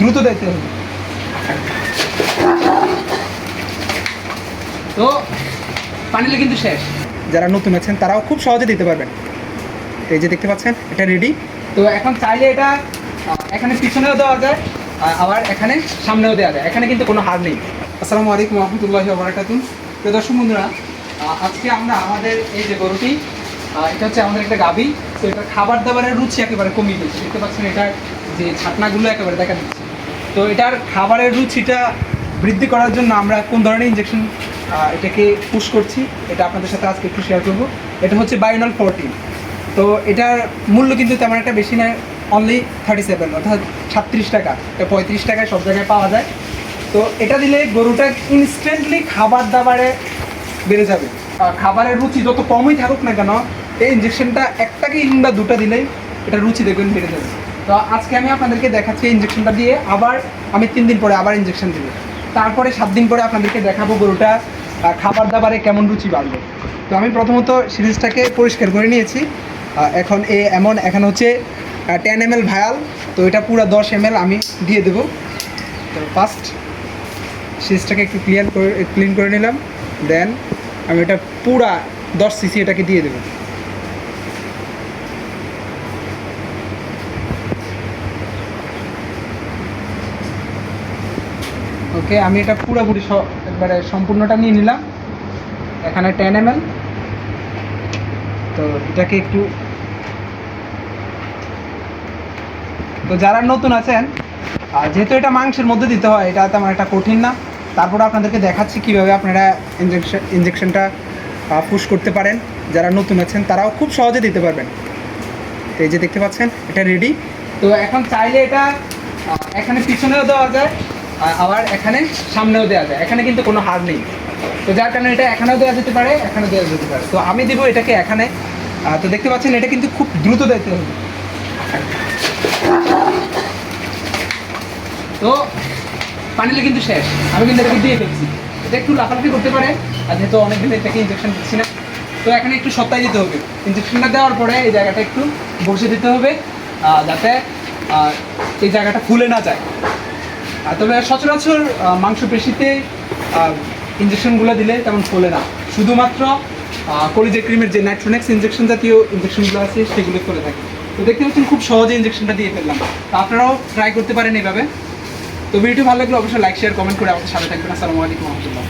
দ্রুত দিতে হবে। তো পানিলে কিন্তু শেষ। যারা নতুন আছেন তারাও খুব সহজে দিতে পারবেন। এই যে দেখতে পাচ্ছেন এটা রেডি তো এখন চাইলে এটা এখানে পিছনেও দেওয়া যায় আবার এখানে সামনেও দেওয়া যায়। এখানে কিন্তু কোনো হার নেই। আসসালামু আলাইকুম রহমতুল্লাহি বারাকাতুন প্রিয় দর্শক বন্ধুরা আজকে আমরা আমাদের এই যে গরুটি এটা হচ্ছে আমাদের একটা গাবি তো এটা খাবার দাবারের রুচি একেবারে কমিয়ে দিচ্ছে দেখতে পাচ্ছেন এটার যে ছাটনাগুলো একেবারে দেখা দিচ্ছে। তো এটার খাবারের রুচিটা বৃদ্ধি করার জন্য আমরা কোন ধরনের ইঞ্জেকশন এটাকে পুশ করছি, এটা আপনাদের সাথে আজকে একটু শেয়ার করব। এটা হচ্ছে বায়োনাল ফোরটিন তো এটার মূল্য কিন্তু তেমন একটা বেশি নয় অনলি থার্টি সেভেন অর্থাৎ সাতত্রিশ টাকা। এটা পঁয়ত্রিশ টাকায় সব জায়গায় পাওয়া যায়। তো এটা দিলে গরুটা ইনস্ট্যান্টলি খাবার দাবারে বেড়ে যাবে। খাবারের রুচি যত কমই থাকুক না কেন, এই ইঞ্জেকশনটা একটা কি কিংবা দুটো দিলেই এটা রুচি দেখবেন বেড়ে যাবে। তো আজকে আমি আপনাদেরকে দেখাচ্ছি ইঞ্জেকশনটা দিয়ে আবার আমি তিন দিন পরে আবার ইঞ্জেকশন দেবো। তারপরে সাত দিন পরে আপনাদেরকে দেখাবো গরুটা খাবার দাবারে কেমন রুচি বাড়বে। তো আমি প্রথমত সিরিজটাকে পরিষ্কার করে নিয়েছি। এখন এ এমন, এখন হচ্ছে টেন এম এল ভায়াল তো এটা পুরো দশ এম আমি দিয়ে দেবো। তো ফার্স্ট সিরিজটাকে একটু ক্লিয়ার করে ক্লিন করে নিলাম। দেন আমি এটা পুরা দশ সিসি এটাকে দিয়ে দেবো। ওকে, আমি এটা পুরোপুরি একবারে সম্পূর্ণটা নিয়ে নিলাম। এখানে টেন এম তো এটাকে একটু তো যারা নতুন আছেন যেহেতু এটা মাংসের মধ্যে দিতে হয়, এটা তেমন একটা কঠিন না। তারপরে আপনাদেরকে দেখাচ্ছি কীভাবে আপনারা ইঞ্জেকশন ইঞ্জেকশনটা পুশ করতে পারেন। যারা নতুন আছেন, তারাও খুব সহজে দিতে পারবেন। তো এই যে দেখতে পাচ্ছেন, এটা রেডি তো এখন চাইলে এটা এখানে পিছনেও দেওয়া যায়। আবার এখানে সামনেও দেওয়া যায়। এখানে কিন্তু কোনো হার নেই। তো যার কারণে এটা এখানেও দেওয়া যেতে পারে, এখানেও দেওয়া যেতে পারে। তো আমি দেবো এটাকে এখানে। তো দেখতে পাচ্ছেন, এটা কিন্তু খুব দ্রুত দিতে হবে। তো পানিলে কিন্তু শেষ। আমি কিন্তু এটাকে দিয়ে ফেলছি। এটা একটু লাফালাফি করতে পারে, আর যেহেতু অনেকদিন এটাকে ইঞ্জেকশন দিচ্ছি না, তো এখানে একটু সপ্তাহে দিতে হবে। ইঞ্জেকশনটা দেওয়ার পরে এই জায়গাটা একটু বসে দিতে হবে যাতে এই জায়গাটা ফুলে না যায়। তবে সচরাচর মাংস মাংসপেশিতে ইঞ্জেকশনগুলো দিলে তেমন ফোলে না। শুধুমাত্র কলিজে ক্রিমের যে নাইট্রোনেক্স ইঞ্জেকশন জাতীয় ইঞ্জেকশনগুলো আছে, সেগুলো করে থাকে। তো দেখতে পাচ্ছেন খুব সহজে ইঞ্জেকশনটা দিয়ে ফেললাম। তো আপনারাও ট্রাই করতে পারেন এইভাবে। তো ভিডিও ভালো লাগলে অবশ্যই লাইক শেয়ার কমেন্ট করে আমাদের সাথে থাকবেন। আসসালামু আলাইকুম, রহমতুল্লাহ।